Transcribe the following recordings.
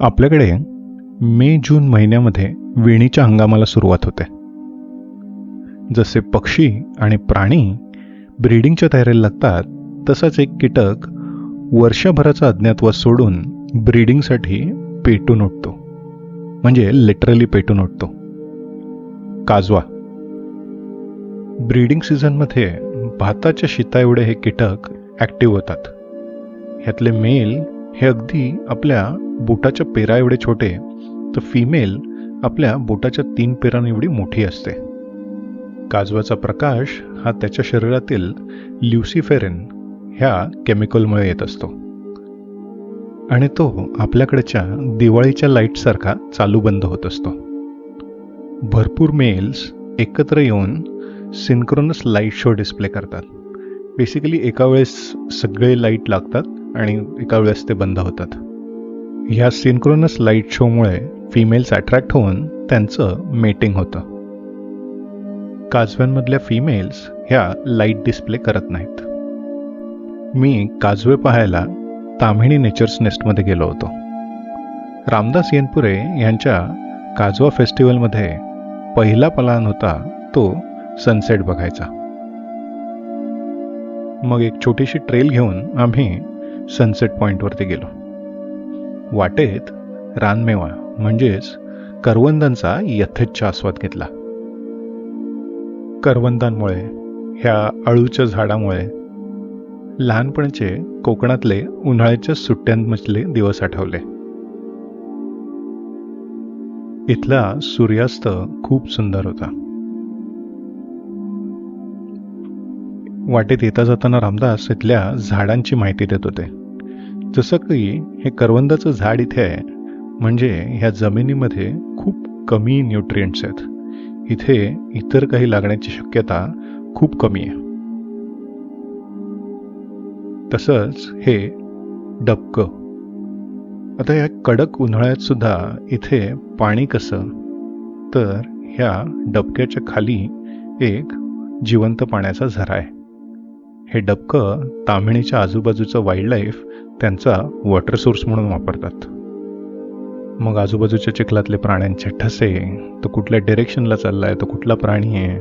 आपल्याकडे मे जून महिन्यामध्ये विणीच्या हंगामाला सुरुवात होते. जसे पक्षी आणि प्राणी ब्रीडिंगच्या तयारीला लागतात तसाच एक कीटक वर्षभराचा अज्ञातवास सोडून ब्रीडिंगसाठी पेटून उठतो म्हणजे लिटरली पेटून उठतो काजवा. ब्रीडिंग सीझनमध्ये भाताच्या शिता एवढे हे कीटक ॲक्टिव्ह होतात. ह्यातले मेल हे अगदी आपल्या बोटाच्या पेरा एवढे छोटे तर फिमेल आपल्या बोटाच्या तीन पेरां एवढी मोठी असते. काजवाचा प्रकाश हा त्याच्या शरीरातील ल्युसिफेरिन ह्या केमिकलमुळे येत असतो. आणि तो आपल्याकडच्या दिवाळीच्या लाईटसारखा चालू बंद होत असतो. भरपूर मेल्स एकत्र येऊन सिन्क्रोनस लाइट शो डिस्प्ले करतात. बेसिकली एका वेळेस सगळे लाइट लागतात आणि एका वेळेस ते बंद होतात. ह्या सिंक्रोनस लाइट शोमुळे फिमेल्स अट्रॅक्ट होऊन त्यांचं मेटिंग होतं. काजव्यांमधल्या फिमेल्स ह्या लाइट डिस्प्ले करत नाहीत. मी काजवे पाहायला ताम्हिणी नेचर्स नेस्टमध्ये गेलो होतो. रामदास येनपुरे यांच्या काजवा फेस्टिवलमध्ये पहिला प्लान होता तो सनसेट बघायचा. मग एक छोटीशी ट्रेल घेऊन आम्ही सनसेट पॉईंटवरती गेलो. वाटेत रानमेवा म्हणजेच करवंदांचा यथेच्छ आस्वाद घेतला. करवंदांमुळे ह्या अळूच्या झाडामुळे लहानपणचे कोकणातले उन्हाळ्याच्या सुट्ट्यांमधले दिवस आठवले. इथला सूर्यास्त खूप सुंदर होता. वाटेत येता जाताना रामदास इथल्या झाडांची माहिती देत होते. जसं की हे करवंदाचं झाड इथे आहे म्हणजे ह्या जमिनीमध्ये खूप कमी न्यूट्रियंट्स आहेत. इथे इतर काही लागण्याची शक्यता खूप कमी आहे. तसंच हे डबकं. आता या कडक उन्हाळ्यात सुद्धा इथे पाणी कसं? तर ह्या डबक्याच्या खाली एक जिवंत पाण्याचा झरा आहे. हे डबकं तामिळीच्या आजूबाजूचं वाईल्डलाईफ त्यांचा वॉटर सोर्स म्हणून वापरतात. मग आजूबाजूच्या चिखलातले प्राण्यांचे ठसे तो कुठल्या डिरेक्शनला चालला आहे तो कुठला प्राणी आहे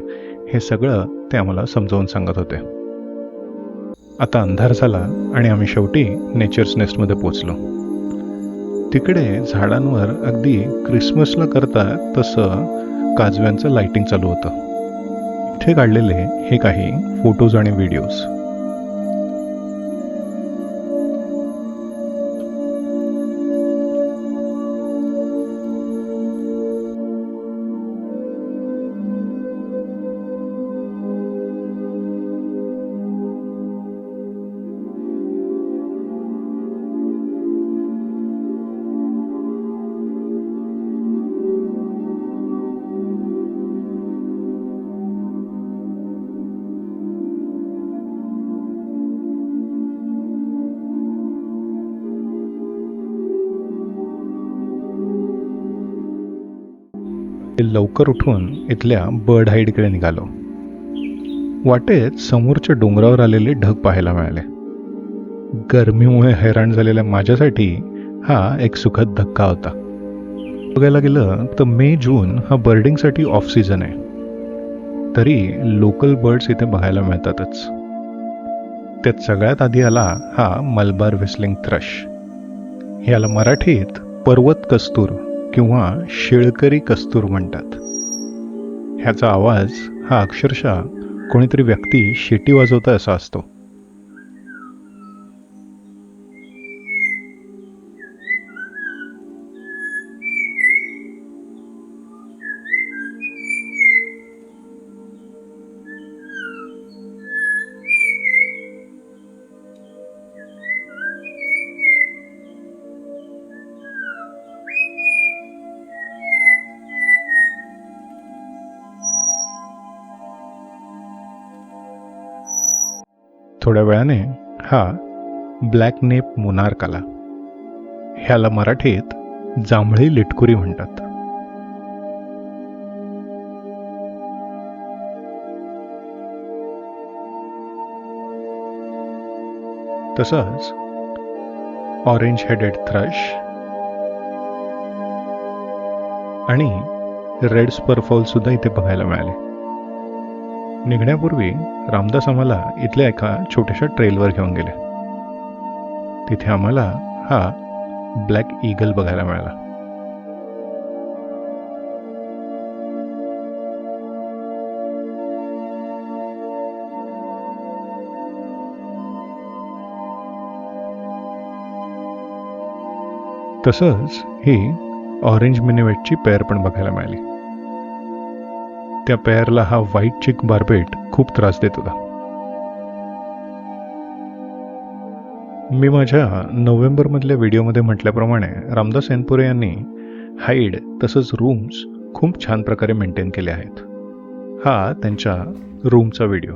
हे सगळं ते आम्हाला समजावून सांगत होते. आता अंधार झाला आणि आम्ही शेवटी नेचर्स नेस्टमध्ये पोचलो तिकडे झाडांवर अगदी क्रिसमसला करता तसं काजव्यांचं लाइटिंग चालू होतं. इथे काढलेले हे काही फोटोज आणि व्हिडिओज लवकर उठून इथल्या बर्ड हाईडकडे निघालो. वाटेत समोरच्या डोंगरावर आलेले ढग पाहायला मिळाले. गरमीमुळे हैराण झालेल्या माझ्यासाठी हा एक सुखद धक्का होता. बघायला गेलं तर मे जून हा बर्डिंगसाठी ऑफ सीझन आहे. तरी लोकल बर्ड्स इथे बघायला मिळतातच. त्यात सगळ्यात आधी आला हा मलबार व्हिस्लिंग थ्रश याला मराठीत पर्वत कस्तूर किंवा शेळकरी कस्तूर म्हणतात. ह्याचा आवाज हा अक्षरशः कोणीतरी व्यक्ती शेटी वाजवता असा असतो. थोड्या वेळाने हा ब्लॅक नेप मुनार्क आला ह्याला मराठीत जांभळी लिटकुरी म्हणतात. तसंच ऑरेंज हेडेड थ्रश आणि रेड स्परफॉल सुद्धा इथे बघायला मिळाले. निघण्यापूर्वी रामदास आम्हाला इथल्या एका छोट्याशा ट्रेलवर घेऊन गेले. तिथे आम्हाला हा ब्लॅक ईगल बघायला मिळाला. तसंच ही ऑरेंज मिनिवेटची पेअर पण बघायला मिळाली. त्या पेअरला हा व्हाईट चिक बार्बेट खूप त्रास देत होता. मी माझ्या नोव्हेंबरमधल्या व्हिडिओमध्ये म्हटल्याप्रमाणे रामदास एनपुरे यांनी हाईड तसंच रूम्स खूप छान प्रकारे मेंटेन केले आहेत. हा त्यांच्या रूमचा व्हिडिओ.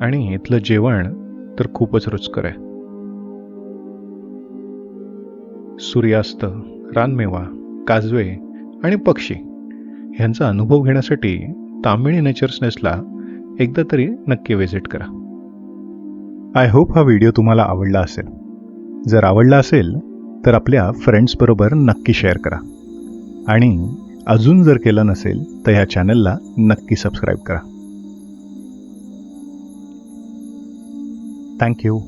आणि इथलं जेवण तर खूपच रुचकर आहे. सूर्यास्त रानमेवा काजवे आणि पक्षी ह्यांचा अनुभव घेण्यासाठी तामिळ नेचर्सनेसला एकदा तरी नक्की व्हिजिट करा. आय होप हा व्हिडिओ तुम्हाला आवडला असेल. जर आवडला असेल तर आपल्या फ्रेंड्सबरोबर नक्की शेअर करा. आणि अजून जर केलं नसेल तर ह्या चॅनलला नक्की सबस्क्राईब करा. थँक्यू